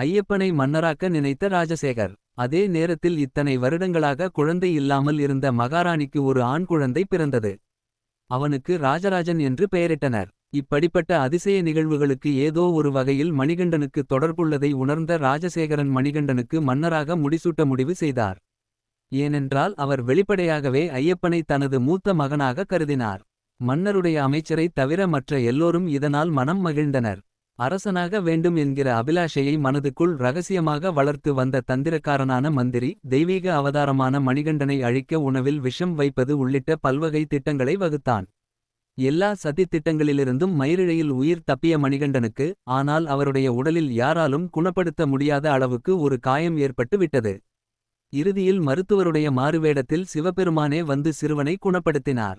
ஐயப்பனை மன்னராக்க நினைத்த ராஜசேகர். அதே நேரத்தில் இத்தனை வருடங்களாக குழந்தை இல்லாமல் இருந்த மகாராணிக்கு ஒரு ஆண் குழந்தை பிறந்தது. அவனுக்கு ராஜராஜன் என்று பெயரிட்டனர். இப்படிப்பட்ட அதிசய நிகழ்வுகளுக்கு ஏதோ ஒரு வகையில் மணிகண்டனுக்கு தொடர்புள்ளதை உணர்ந்த ராஜசேகரன் மணிகண்டனுக்கு மன்னராக முடிசூட்ட முடிவு செய்தார். ஏனென்றால் அவர் வெளிப்படையாகவே ஐயப்பனை தனது மூத்த மகனாக கருதினார். மன்னருடைய அமைச்சரைத் தவிர மற்ற எல்லோரும் இதனால் மனம் மகிழ்ந்தனர். அரசனாக வேண்டும் என்கிற அபிலாஷையை மனதுக்குள் ரகசியமாக வளர்த்து வந்த தந்திரக்காரனான மந்திரி தெய்வீக அவதாரமான மணிகண்டனை அழிக்க உணவில் விஷம் வைப்பது உள்ளிட்ட பல்வகை திட்டங்களை வகுத்தான். எல்லா சதித் திட்டங்களிலிருந்தும் மயிரிழையில் உயிர் தப்பிய மணிகண்டனுக்கு ஆனால் அவருடைய உடலில் யாராலும் குணப்படுத்த முடியாத அளவுக்கு ஒரு காயம் ஏற்பட்டு விட்டது. இறுதியில் மருத்துவருடைய மாறுவேடத்தில் சிவபெருமானே வந்து சிறுவனை குணப்படுத்தினார்.